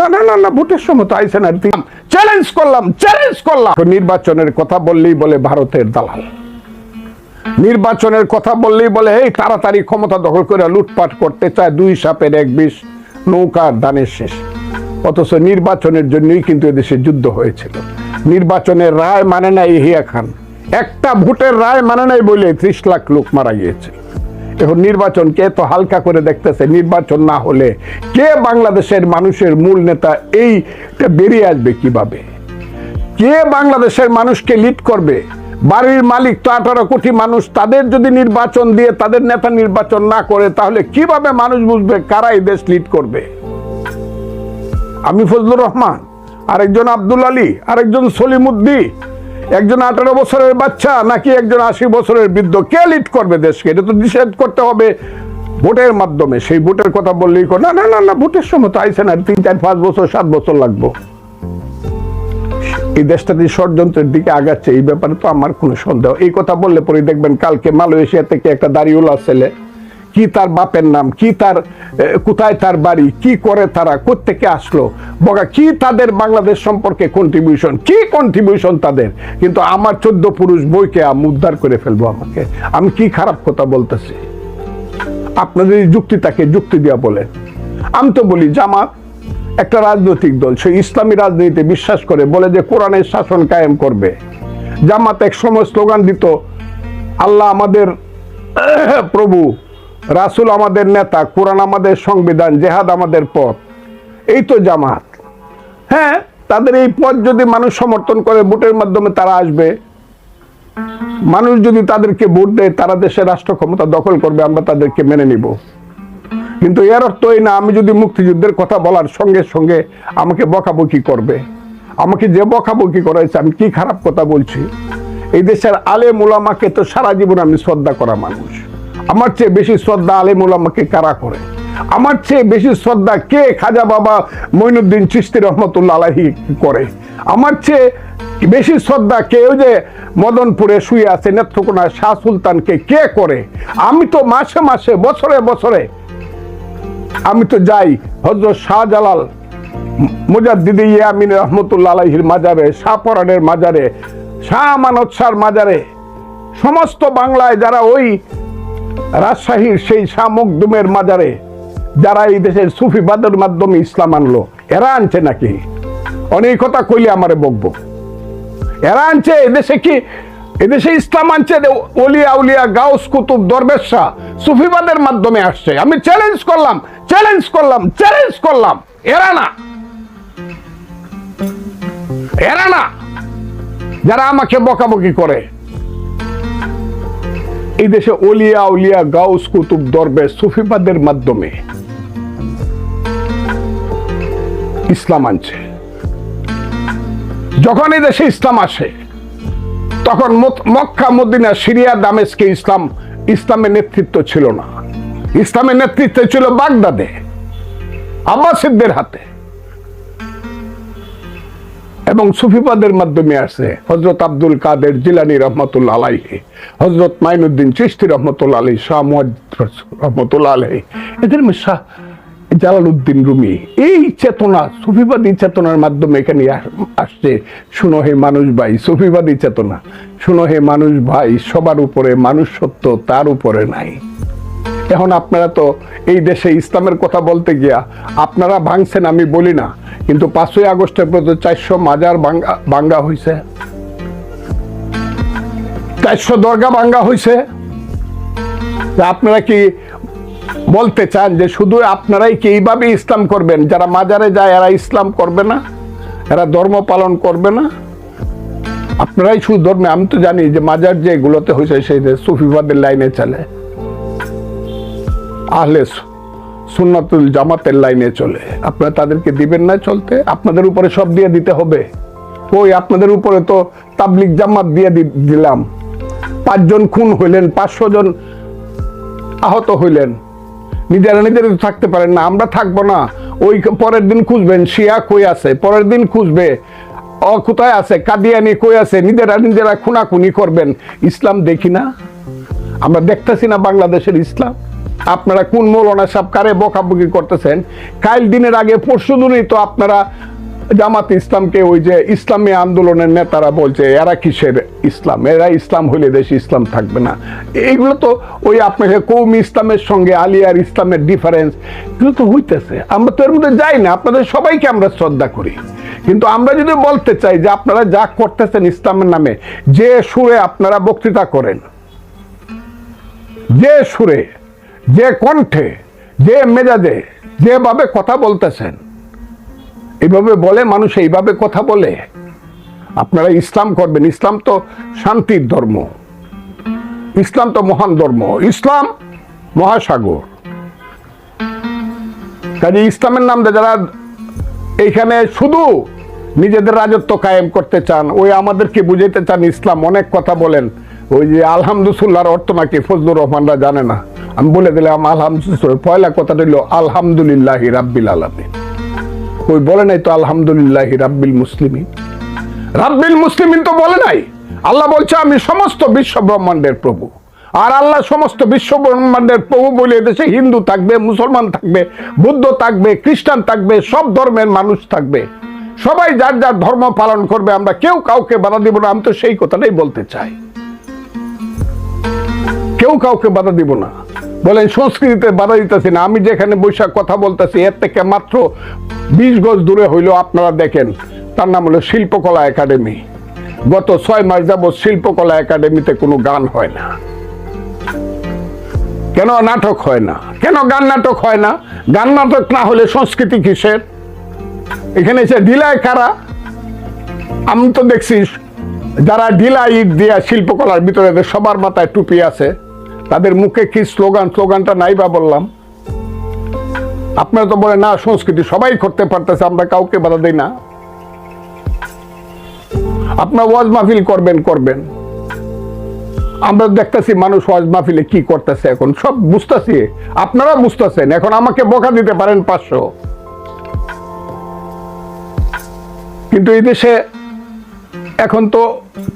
না না না না, ভোটের সময় তো আইসেন আর চ্যালেঞ্জ করলাম চ্যালেঞ্জ করলাম। নির্বাচনের কথা বললেই বলে ভারতের দালাল। নির্বাচনের কথা বললেই বলে, এই তাড়াতাড়ি ক্ষমতা দখল করে লুটপাট করতে চায় দুই সাপের এক বিষ নৌকার দানের শেষ। অথচ নির্বাচনের জন্যই কিন্তু এদেশে যুদ্ধ হয়েছিল। নির্বাচনের রায় মানে নাই হিয়া খান। একটা ভোটের রায় মানে নাই বলে ত্রিশ লাখ লোক মারা গিয়েছে। নির্বাচনকে এত হালকা করে দেখতেছে, নির্বাচন না হলে কে বাংলাদেশের মানুষের মূল নেতা এইটা বেরিয়ে আসবে কীভাবে? কে বাংলাদেশের মানুষকে লিড করবে? বাড়ির মালিক তো আঠারো কোটি মানুষ, তাদের যদি নির্বাচন দিয়ে তাদের নেতা নির্বাচন না করে, তাহলে কীভাবে মানুষ বুঝবে কারা এই দেশ লিড করবে? আমি ফজলুর রহমান, আরেকজন আব্দুল আলী, আরেকজন সলিমুদ্দি একজন আঠারো বছরের বাচ্চা নাকি একজন আশি বছরের বৃদ্ধ? কে লিড করবে দেশকে? এটা তো ডিসাইড করতে হবে ভোটের মাধ্যমে। সেই ভোটের কথা বললেই না না না না, ভোটের সময় তো আইসে না। তিন, চার, পাঁচ বছর, সাত বছর লাগবো। এই দেশটা যে ষড়যন্ত্রের দিকে আগাচ্ছে, এই ব্যাপারে তো আমার কোনো সন্দেহ। এই কথা বললে পরে দেখবেন কালকে মালয়েশিয়া থেকে একটা দাড়িওয়ালা ছেলে কি তার বাপের নাম, কি তার কোথায় তার বাড়ি, কি করে তারা, কোত্থেকে আসলো? বগা কি তাদের বাংলাদেশ সম্পর্কে কন্ট্রিবিউশন কি কন্ট্রিবিউশন তাদের? কিন্তু আমার চোদ্দ পুরুষ বইকে আমি উদ্ধার করে ফেলব আমাকে। আমি কি খারাপ কথা বলতেছি? আপনাদের যুক্তি তাকে যুক্তি দিয়া বলেন। আমি তো বলি, জামাত একটা রাজনৈতিক দল, সে ইসলামী রাজনীতিতে বিশ্বাস করে, বলে যে কোরআনের শাসন কায়েম করবে। জামাত এক সময় স্লোগান দিত, আল্লাহ আমাদের প্রভু রাসুল আমাদের নেতা, কোরআন আমাদের সংবিধান, জেহাদ আমাদের পথ। এই তো জামাত। হ্যাঁ তাদের এই পথ যদি মানুষ সমর্থন করে, ভোটের মাধ্যমে তারা আসবে। মানুষ যদি তাদেরকে ভোট দেয়, তারা দেশের রাষ্ট্র ক্ষমতা দখল করবে, আমরা তাদেরকে মেনে নিব। কিন্তু এর অর্থ এই না, আমি যদি মুক্তিযুদ্ধের কথা বলার সঙ্গে সঙ্গে আমাকে বকাবকি করবে। আমাকে যে বকাবকি করাইছে, আমি কি খারাপ কথা বলছি? এই দেশের আলে মোলামাকে তো সারা জীবন আমি শ্রদ্ধা করা মানুষ। আমার চেয়ে বেশি শ্রদ্ধা আলে মোলামাকে কারা করে? আমার চেয়ে বেশি শ্রদ্ধা কে খাজা বাবা মইনুদ্দিন চিস্তি রহমতুল্লা আলাহি করে? আমার চেয়ে বেশি শ্রদ্ধা কেউ যে মদনপুরে শুয়ে আছে নেত্রকোনা শাহ সুলতানকে কে করে? আমি তো মাসে মাসে, বছরে বছরে আমি তো যাই হজরত শাহজালাল মুজাদ্দিদি ইয়ামিন রহমতুল্লাহ আলাইহির মাজারে শাহপরানের মাজারে, শাহ আমানত শাহর মাজারে, সমস্ত বাংলায় যারা ওই রাজশাহীর সেই শাহ মকদুমের মাজারে যারা এই দেশের সুফিবাদের মাধ্যমে ইসলাম আনলো, এরা আনছে নাকি? অনেক কথা কইলে আমারে বকবো। এরা আনছে, এদেশে কি, এদেশে ইসলাম আনছে ওলিয়া উলিয়া, গাউস কুতুব, দরবেশ সুফিবাদের মাধ্যমে আসছে। আমি চ্যালেঞ্জ করলাম চ্যালেঞ্জ করলাম চ্যালেঞ্জ করলাম। এরা না। এরা না। যারা আমাকে বকাবকি করে এই দেশে ওলিয়া উলিয়া গাউস কুতুব দরবেশ সুফিবাদের মাধ্যমে ইসলাম আনছে। যখন এই দেশে ইসলাম আসে, তখন মক্কা, মদিনা, সিরিয়া, দামেস্কে ইসলাম, ইসলামের নেতৃত্ব ছিল না। ইসলামের নেতৃত্ব ছিল বাগদাদে, আব্বাসিদদের হাতে। এবং সুফিবাদের মাধ্যমে আসে। হজরত আব্দুল কাদের জিলানি রহমতুল্লাহ আলাইহি হজরত মাইনুদ্দিন চিস্তি রহমতুল্লাহ আলী শাহ মুয়াজ রহমতুল্লাহ আলাইহি, এদের শাহ জালালউদ্দিন রুমি। এই চেতনা, সুফিবাদী চেতনার মাধ্যমে এখানে আস- আসছে। শুনো হে মানুষ ভাই, সুফিবাদী চেতনা। শুনো হে মানুষ ভাই, সবার উপরে মানুষ সত্য তার উপরে নাই। এখন আপনারা তো এই দেশে ইসলামের কথা বলতে গিয়া, আপনারা ভাঙছেন, আমি বলি না। কিন্তু পাঁচই আগস্টের পর তো চারশো মাজার ভাঙ্গা ভাঙ্গা হয়েছে চারশো দরগা ভাঙ্গা হয়েছে আপনারা কি বলতে চান যে শুধু আপনারাই কি এইভাবে ইসলাম করবেন? যারা মাজারে যায়, এরা ইসলাম করবে না? এরা ধর্ম পালন করবে না? আপনারাই শুধু ধর্মে, আমি তো জানি যে মাজার যে এগুলোতে হয়েছে সেই সুফিবাদের লাইনে চলে। আহলে সুন্নাতুল জামাতের লাইনে চলে। আপনারা তাদেরকে দিবেন না চলতে? আপনাদের উপরে সব দিয়ে দিতে হবে। ওই আপনাদের উপরে তো তাবলিক জামাত দিয়ে দিলাম। পাঁচজন খুন হইলেন, পাঁচশো জন আহত হইলেন। নিজেরা নিজেরা থাকতে পারেন না। আমরা থাকব না। ওই পরের দিন খুঁজবেন, শিয়া কই আছে? পরের দিন খুঁজবে ও কোথায় আছে? কাদিয়ানি কই আছে? নিজেরা নিজেরা খুনাখুনি করবেন। ইসলাম দেখি না? আমরা দেখতেছি না বাংলাদেশের ইসলাম। আপনারা কোন মৌলানা সাহেব কারে বকাবকি করতেছেন? কাল দিনের আগে পরশু দিনই তো আপনারা জামাত ইসলামকে ওই যে ইসলামী আন্দোলনের নেতারা বলছে, এরা কিসের ইসলাম? এরা ইসলাম হইলে দেশে ইসলাম থাকবে না। এইগুলো তো ওই আপনাকে কৌমি ইসলামের সঙ্গে আলিয়ার ইসলামের ডিফারেন্স এগুলো তো হইতেছে। আমরা তো এর মধ্যে যাই না, আপনাদের সবাইকে আমরা শ্রদ্ধা করি। কিন্তু আমরা যদি বলতে চাই যে আপনারা যা করতেছেন ইসলামের নামে, যে সুরে আপনারা বক্তৃতা করেন, যে সুরে যে কণ্ঠে, যে মেজাজে, যেভাবে কথা বলতেছেন এইভাবে বলে মানুষ এইভাবে কথা বলে। আপনারা ইসলাম করবেন। ইসলাম তো শান্তির ধর্ম। ইসলাম তো মহান ধর্ম। ইসলাম মহাসাগর। কাজে ইসলামের নাম যারা এইখানে শুধু নিজেদের রাজত্ব কায়েম করতে চান, ওই আমাদেরকে বুঝাইতে চান ইসলাম। অনেক কথা বলেন। ওই যে আলহামদুসুল্লাহর অর্থ নাকি ফজলুর রহমানরা জানে না। আমি বলে দিলাম আলহামদুসুল্লাহ পয়লা কথাটা হইল আলহামদুলিল্লাহ রাব্বিল আলমিন। ওই বলে নাই তো, আলহামদুলিল্লাহ রাব্বিল মুসলিমিন? রাব্বিল মুসলিমিন তো বলে নাই। আল্লাহ বলছে, আমি সমস্ত বিশ্ব ব্রহ্মাণ্ডের প্রভু। আর আল্লাহ সমস্ত বিশ্ব ব্রহ্মাণ্ডের প্রভু বলে দেশে হিন্দু থাকবে, মুসলমান থাকবে, বুদ্ধ থাকবে, খ্রিস্টান থাকবে, সব ধর্মের মানুষ থাকবে। সবাই যার যার ধর্ম পালন করবে, আমরা কেউ কাউকে বাধা দিব না। আমি তো সেই কথাটাই বলতে চাই। কেউ কাউকে বাধা দিব না। বলেন, সংস্কৃতিতে বাধা দিতেছি না। আমি যেখানে বৈশাখ কথা বলতেছি, এর থেকে মাত্র বিশ গজ দূরে হইল আপনারা দেখেন, তার নাম হলো শিল্পকলা একাডেমি। গত ছয় মাস যাবৎ শিল্পকলা একাডেমিতে কোনো গান হয় না। কেন নাটক হয় না? কেন গান নাটক হয় না? গান নাটক না হলে সংস্কৃতি কিসের? এখানে এসে ঢিলায় কারা? আমি তো দেখছি, যারা ঢিলা ইট দিয়া শিল্পকলার ভিতরে সবার মাথায় টুপি আছে তাদের মুখে কি স্লোগান, স্লোগানটা নাই বা বললাম। আপনারা তো বলে না, সংস্কৃতি সবাই করতে পারতেছে, আমরা কাউকে বাধা দেই না। আপনার ওয়াজ মাহফিল করবেন করবেন। আমরা দেখতেছি মানুষ ওয়াজ মাহফিলে কি করতেছে এখন, সব বুঝতেছি। আপনারা বুঝতেছেন, এখন আমাকে বোকা দিতে পারেন পাঁচশো। কিন্তু এই দেশে এখন তো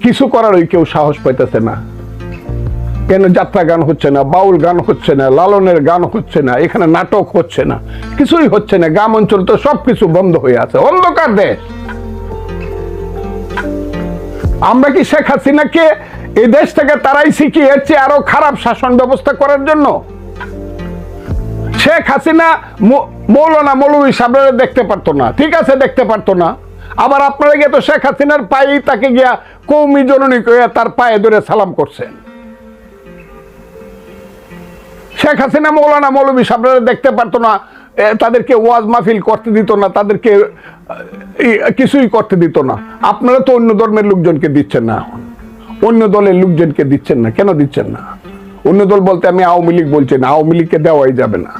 কিছু করারই কেউ সাহস পাইতেছে না। কেন যাত্রা গান হচ্ছে না, বাউল গান হচ্ছে না, লালনের গান হচ্ছে না, এখানে নাটক হচ্ছে না, কিছুই হচ্ছে না, গ্রাম অঞ্চল তো সব কিছু বন্ধ হয়ে আছে, অন্ধকার দেশ। আমরা কি শেখ হাসিনাকে এই দেশ থেকে তারাই শিখি এর আরও খারাপ শাসন ব্যবস্থা করার জন্য? শেখ হাসিনা মৌলানা মৌলভী সাহেবরা দেখতে পারতো না, ঠিক আছে, দেখতে পারতো না, আবার আপনারা গিয়ে তো শেখ হাসিনার পায়েই তাকে গিয়া কৌমি জননী তার পায়ে ধরে সালাম করছেন। শেখ হাসিনা মৌলানা মৌলভী সাহেবরা দেখতে পারতো না তাদেরকে ওয়াজ মাহফিল করতে দিত না, তাদেরকে কিছুই করতে দিত না। আপনারা তো অন্য ধর্মের লোকজনকে দিচ্ছেন না অন্য দলের লোকজনকে দিচ্ছেন না, কেন দিচ্ছেন না? অন্য দল বলতে আমি আওয়ামী লীগ বলছি না, আওয়ামী লীগকে দেওয়াই যাবে না।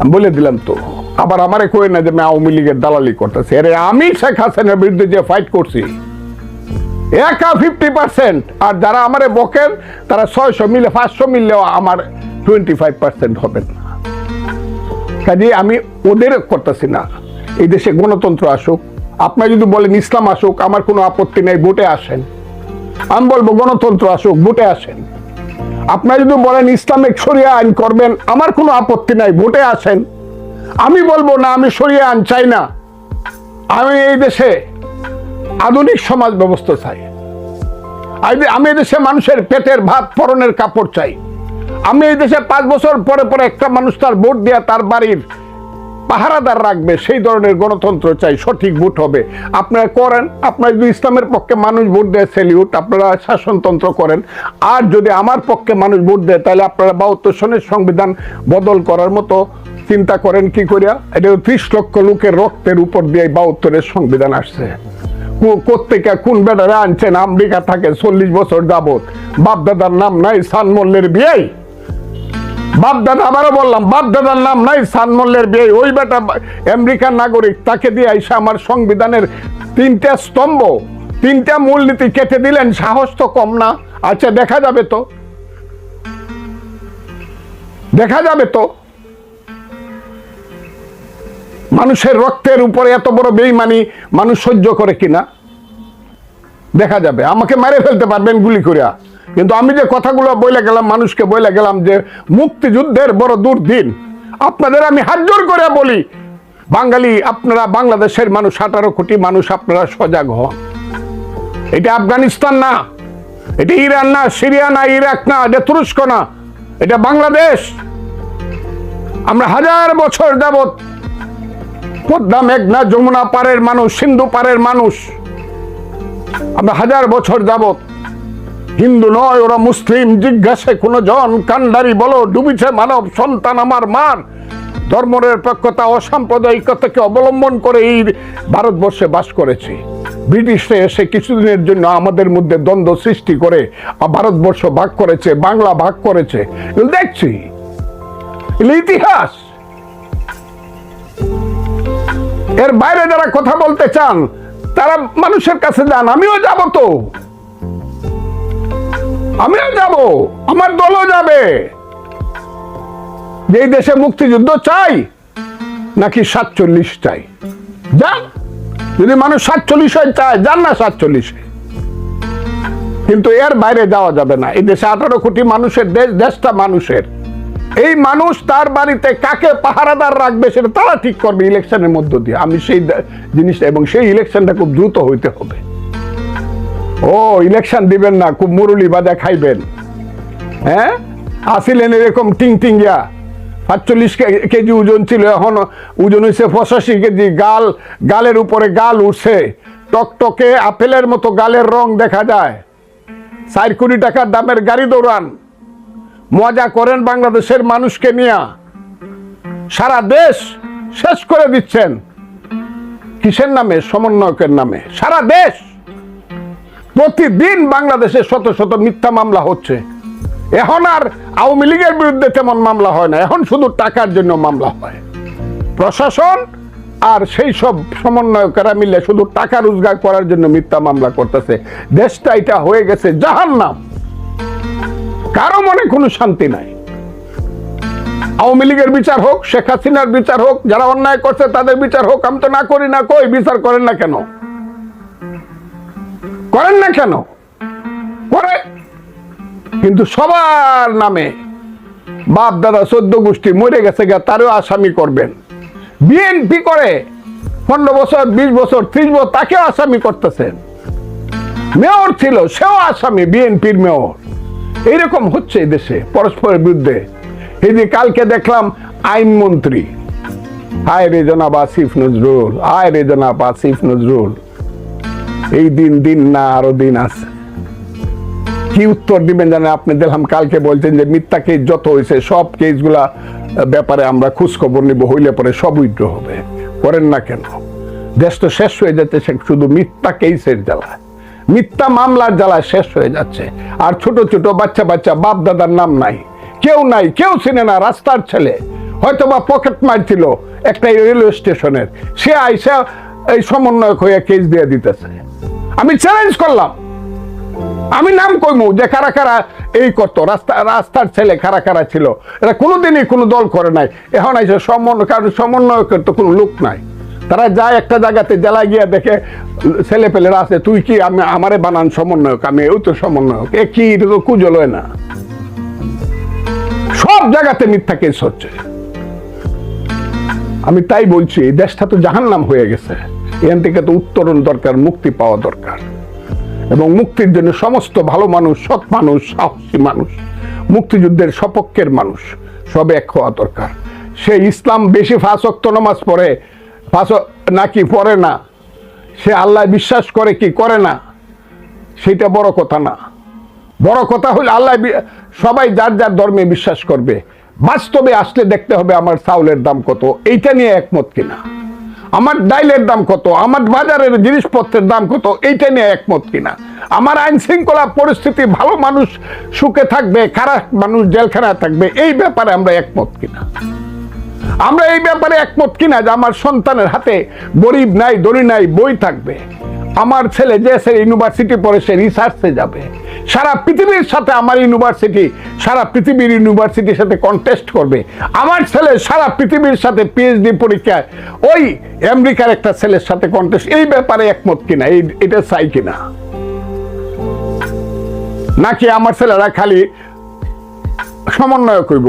আমি বলে দিলাম তো, আবার আমারে কই না যে আমি আওয়ামী লীগের দালালি করতেছি। আরে আমি শেখ হাসিনার বিরুদ্ধে যে ফাইট করছি, একা ফিফটি পার্সেন্ট আর যারা আমারে বকেন, তারা ছয়শো মিলে, পাঁচশো মিললেও আমার টোয়েন্টি ফাইভ পার্সেন্ট হবেন কাজে আমি ওদের করতেছি না। এই দেশে গণতন্ত্র আসুক, আপনারা যদি বলেন ইসলাম আসুক, আমার কোনো আপত্তি নেই, ভোটে আসেন। আমি বলব গণতন্ত্র আসুক, ভোটে আসেন। আপনারা যদি বলেন ইসলামিক সরিয়া আইন করবেন, আমার কোনো আপত্তি নাই, ভোটে আসেন। আমি বলব না, আমি সরিয়া আইন চাই না। আমি এই দেশে আধুনিক সমাজ ব্যবস্থা চাই। আমি- আমি এই দেশে মানুষের পেটের ভাত পরনের কাপড় চাই। আমি এই দেশে পাঁচ বছর পরে পরে একটা মানুষ তার ভোট দেয়া তার বাড়ির পাহারাদার রাখবে, সেই ধরনের গণতন্ত্র চাই, সঠিক ভোট হবে। আপনারা করেন, আপনারা যদি ইসলামের পক্ষে মানুষ ভোট দেয় সেলিউট আপনারা শাসনতন্ত্র করেন। আর যদি আমার পক্ষে মানুষ ভোট দেয়, তাহলে আপনারা বাহাত্তর সনের সংবিধান বদল করার মতো চিন্তা করেন কি করিয়া? এটা ত্রিশ লক্ষ লোকের রক্তের উপর দিয়ে বাহাত্তরের সংবিধান আসছে। কো- কোত্থেকে কোন বেটারে আনছেন আমেরিকা থাকে, চল্লিশ বছর যাবত বাপ দাদার নাম নাই সান মল্লের বিয়েই। বাপ দাদা আবারও বললাম বাপ দাদার নাম নাই সান মল্লের বিয়ে। ওই বেটা আমেরিকান নাগরিক, তাকে দিয়ে আইসা আমার সংবিধানের তিনটা স্তম্ভ, তিনটা মূলনীতি কেটে দিলেন। সাহস তো কম না। আচ্ছা দেখা যাবে তো। দেখা যাবে তো। মানুষের রক্তের উপরে এত বড় বেইমানি মানুষ সহ্য করে কিনা? দেখা যাবে। আমাকে মেরে ফেলতে পারবেন গুলি করিয়া। কিন্তু আমি যে কথাগুলো বলে গেলাম, মানুষকে বলে গেলাম যে মুক্তিযুদ্ধের বড় দুর্দিন। আপনাদের আমি হাত জোর করে বলি, বাঙালি আপনারা বাংলাদেশের মানুষ, আঠারো কোটি মানুষ আপনারা সজাগ হন। এটা আফগানিস্তান না, এটা ইরান না, সিরিয়া না, ইরাক না, এটা তুরস্ক না, এটা বাংলাদেশ। আমরা হাজার বছর যাবৎ পদ্মা মেঘনা যমুনা পারের মানুষ, সিন্ধু পারের মানুষ। আমরা হাজার বছর যাবত হিন্দু নয়, ওরা মুসলিম, জিজ্ঞাসে, কোন জন কান্ডারি বলো, ডুবিছে মানব সন্তান আমার মার ধর্মনিরপেক্ষতা অসাম্প্রদায়িকতাকে অবলম্বন করে এই ভারতবর্ষে বাস করেছে। ব্রিটিশরা এসে কিছুদিনের জন্য আমাদের মধ্যে দ্বন্দ্ব সৃষ্টি করে ভারতবর্ষ ভাগ করেছে, বাংলা ভাগ করেছে। দেখছি ইতিহাস। এর বাইরে যারা কথা বলতে চান, তারা মানুষের কাছে যান, আমিও যাব তো। আমিও যাব, আমার দলও যাবে। যে দেশে মুক্তিযুদ্ধ চাই, নাকি সাতচল্লিশ চাই? যান, যদি মানুষ সাতচল্লিশ হয়, চায়, যান না সাতচল্লিশে। কিন্তু এর বাইরে যাওয়া যাবে না। এই দেশে আঠারো কোটি মানুষের, দেশ, দেশটা মানুষের। এই মানুষ তার বাড়িতে কাকে পাহারাদার রাখবে সেটা তারা ঠিক করবে ইলেকশনের মধ্য দিয়ে। আমি সেই জিনিসটা এবং সেই ইলেকশনটা খুব দ্রুত হইতে হবে। ও ইলেকশন দিবেন না, খুব মুরুলি বাজা খাইবেন। হ্যাঁ? আসিলেন এরকম টিং টিঙ্গিয়া সাতচল্লিশ কেজি ওজন ছিল, এখন ওজন হয়েছে পঁচাশি কেজি। গাল, গালের উপরে গাল উঠছে। টকটকে আপেলের মতো গালের রং দেখা যায়। চার কোটি টাকার দামের গাড়ি দৌড়ান। মজা করেন বাংলাদেশের মানুষকে নিয়ে। সারা দেশ শেষ করে দিচ্ছেন। কিসের নামে? সমন্বয়কের নামে। সারা দেশ! প্রতিদিন বাংলাদেশে শত শত মিথ্যা মামলা হচ্ছে। এখন আর আওয়ামী লীগের বিরুদ্ধে তেমন মামলা হয় না। এখন শুধু টাকার জন্য মামলা হয়। প্রশাসন আর সেই সব সমন্বয়কেরা মিলে শুধু টাকা রোজগার করার জন্য মিথ্যা মামলা করতেছে। দেশটা এটা হয়ে গেছে জাহান্নাম। কারও মনে কোনো শান্তি নাই। আওয়ামী লীগের বিচার হোক, শেখ হাসিনার বিচার হোক, যারা অন্যায় করছে তাদের বিচার হোক, আমি তো না করি, না কই, বিচার করেন না কেন? করেন না কেন? করে। কিন্তু সবার নামে বাপ, দাদা, চোদ্দ গোষ্ঠী মরে গেছে গা তারও আসামি করবেন। বিএনপি করে পনেরো বছর, বিশ বছর, ত্রিশ বছর তাকেও আসামি করতেছেন। মেয়র ছিল, সেও আসামি বিএনপির মেয়র। এইরকম হচ্ছে দেশে, পরস্পরের বিরুদ্ধে। এই যে কালকে দেখলাম আইনমন্ত্রী আয় রে জনাব আসিফ নজরুল আয় রে জনাব আসিফ নজরুল। এই দিন দিন না, আরও দিন আছে। কি উত্তর দিবেন জানেন? আপনি দেখলাম কালকে বলছেন যে মিথ্যা কেস যত হয়েছে, সব কেসগুলা ব্যাপারে আমরা খোঁজ খবর নিব, হইলে পরে সব উইড্র হবে। করেন না কেন? দেশ তো শেষ হয়ে যাচ্ছে শুধু মিথ্যা কেসের জ্বালায়। মিথ্যা মামলার জ্বালায় শেষ হয়ে যাচ্ছে। আর ছোট ছোট বাচ্চা বাচ্চা, বাপ দাদার নাম নাই। কেউ নাই, কেউ চিনে না, রাস্তার ছেলে। হয়তো বা পকেট মারছিল একটা রেলওয়ে স্টেশনের সে আইসা এই সমন্বয়ক হয়ে কেস দিয়ে দিতেছে। আমি চ্যালেঞ্জ করলাম। আমি নাম কইমু যে কারা কারা এই করতো, রাস্তা রাস্তার ছেলে কারা কারা ছিল। এরা কোনোদিনই কোনো দল করে নাই। এখন আইসে সমন্বয় কারণ সমন্বয়কের তো কোনো লোক নাই। তারা যায় একটা জায়গাতে, জেলায় গিয়ে দেখে ছেলে পেলেরা আছে, তুই কি আমি আমারে বানান সমন্বয়ক? আমি ওই তো সমন্বয়ক। এ কি এটা তো কুজল না। সব জায়গাতে মিথ্যা কেস হচ্ছে। আমি তাই বলছি, এই দেশটা তো জাহান্নাম হয়ে গেছে। এখান থেকে তো উত্তরণ দরকার, মুক্তি পাওয়া দরকার। এবং মুক্তির জন্য সমস্ত ভালো মানুষ, সৎ মানুষ, সাহসী মানুষ, মুক্তিযুদ্ধের সপক্ষের মানুষ, সব এক হওয়া দরকার। সে ইসলাম বেশি ফাঁসক্ত নামাজ পড়ে, ফাঁস নাকি পড়ে না? সে আল্লাহ বিশ্বাস করে কি করে না? সেটা বড় কথা না। বড় কথা হলে আল্লাহ সবাই যার যার ধর্মে বিশ্বাস করবে। বাস্তবে আসলে দেখতে হবে আমার চাউলের দাম কত। এইটা নিয়ে একমত কিনা? আমার ডাইলের দাম কত? আমার বাজারের জিনিসপত্রের দাম কত? এইটা নিয়ে একমত কিনা? আমার আইন শৃঙ্খলা পরিস্থিতি, ভালো মানুষ সুখে থাকবে, খারাপ মানুষ জেলখানায় থাকবে, এই ব্যাপারে আমরা একমত কিনা? আমরা এই ব্যাপারে একমত কিনা যে আমার সন্তানের হাতে গরিব নাই দড়ি নাই, বই থাকবে? আমার ছেলে যে সে ইউনিভার্সিটি পড়ে সে রিসার্চে যাবে। সারা পৃথিবীর সাথে আমার ইউনিভার্সিটি, সারা পৃথিবীর ইউনিভার্সিটির সাথে কন্টেস্ট করবে। আমার ছেলে সারা পৃথিবীর সাথে পিএইচডি পরীক্ষায়, ওই আমেরিকার একটা ছেলের সাথে কন্টেস্ট এই ব্যাপারে একমত কিনা, এই, এটা চাই কিনা? নাকি আমার ছেলেরা খালি সমন্বয় হইব?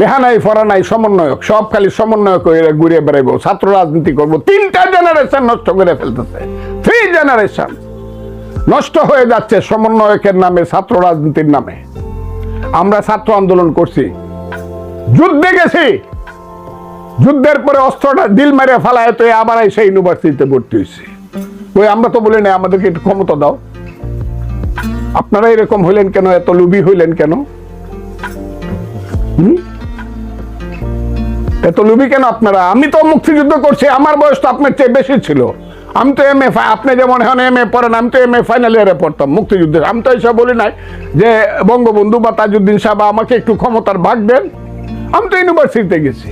লেখা নাই পড়া নাই সমন্বয়ক, সব খালি সমন্বয়ক ঘুরে বেড়াইব, ছাত্র রাজনীতি করব, তিনটা জেনারেশন নষ্ট করে ফেলতেছে। থ্রি জেনারেশন নষ্ট হয়ে যাচ্ছে সমন্বয়কের নামে, ছাত্র রাজনীতির নামে। আমরা ছাত্র আন্দোলন করছি। যুদ্ধে গেছি। যুদ্ধের পরে অস্ত্রটা দিল মেরে ফেলায় তো আবার এসে ইউনিভার্সিটিতে ভর্তি হয়েছি। ওই আমরা তো বলি না আমাদেরকে একটু ক্ষমতা দাও। আপনারা এরকম হইলেন কেন? এত লুবি হইলেন কেন? হুম? এত লুবি কেন আপনারা? আমি তো মুক্তিযুদ্ধ করছি, আমার বয়স তো আপনার চেয়ে বেশি ছিল। আমি তো এম এ আপনি যেমন এখন এম এ পড়েন, আমি তো এম এ ফাইনাল ইয়ারে পড়তাম মুক্তিযুদ্ধে আমি তো এসব বলি নাই যে, বঙ্গবন্ধু বা তাজউদ্দিন সাহেব আমাকে একটু ক্ষমতার ভাগ দেন। আমি তো ইউনিভার্সিটিতে গেছি।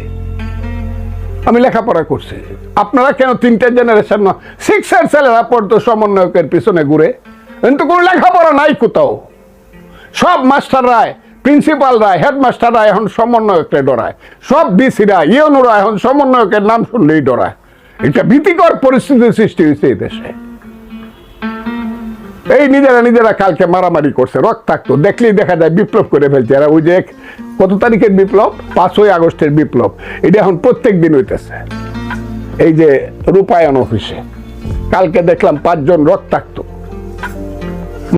আমি লেখাপড়া করছি। আপনারা কেন তিনটে জেনারেশন না সিক্সের ছেলেরা পড়তো সমন্বয়কের পিছনে ঘুরে? কিন্তু কোনো লেখাপড়া নাই কোথাও। সব মাস্টাররাই প্রিন্সিপালরা হেডমাস্টাররা এখন সমন্বয়ককে ডরায়। সব বিসিরা ইউনুরা এখন সমন্বয়কের নাম শুনলেই ডরায়। এটা ভীতিকর পরিস্থিতির সৃষ্টি হয়েছে এই দেশে। এই নিজেরা নিজেরা কালকে মারামারি করছে, রক্তাক্ত। দেখলেই দেখা যায় বিপ্লব করে ফেলছে। এরা ওই যে কত তারিখের বিপ্লব? পাঁচই আগস্টের বিপ্লব। এটা এখন প্রত্যেক দিন হইতেছে। এই যে রূপায়ণ অফিসে। কালকে দেখলাম পাঁচজন রক্তাক্ত।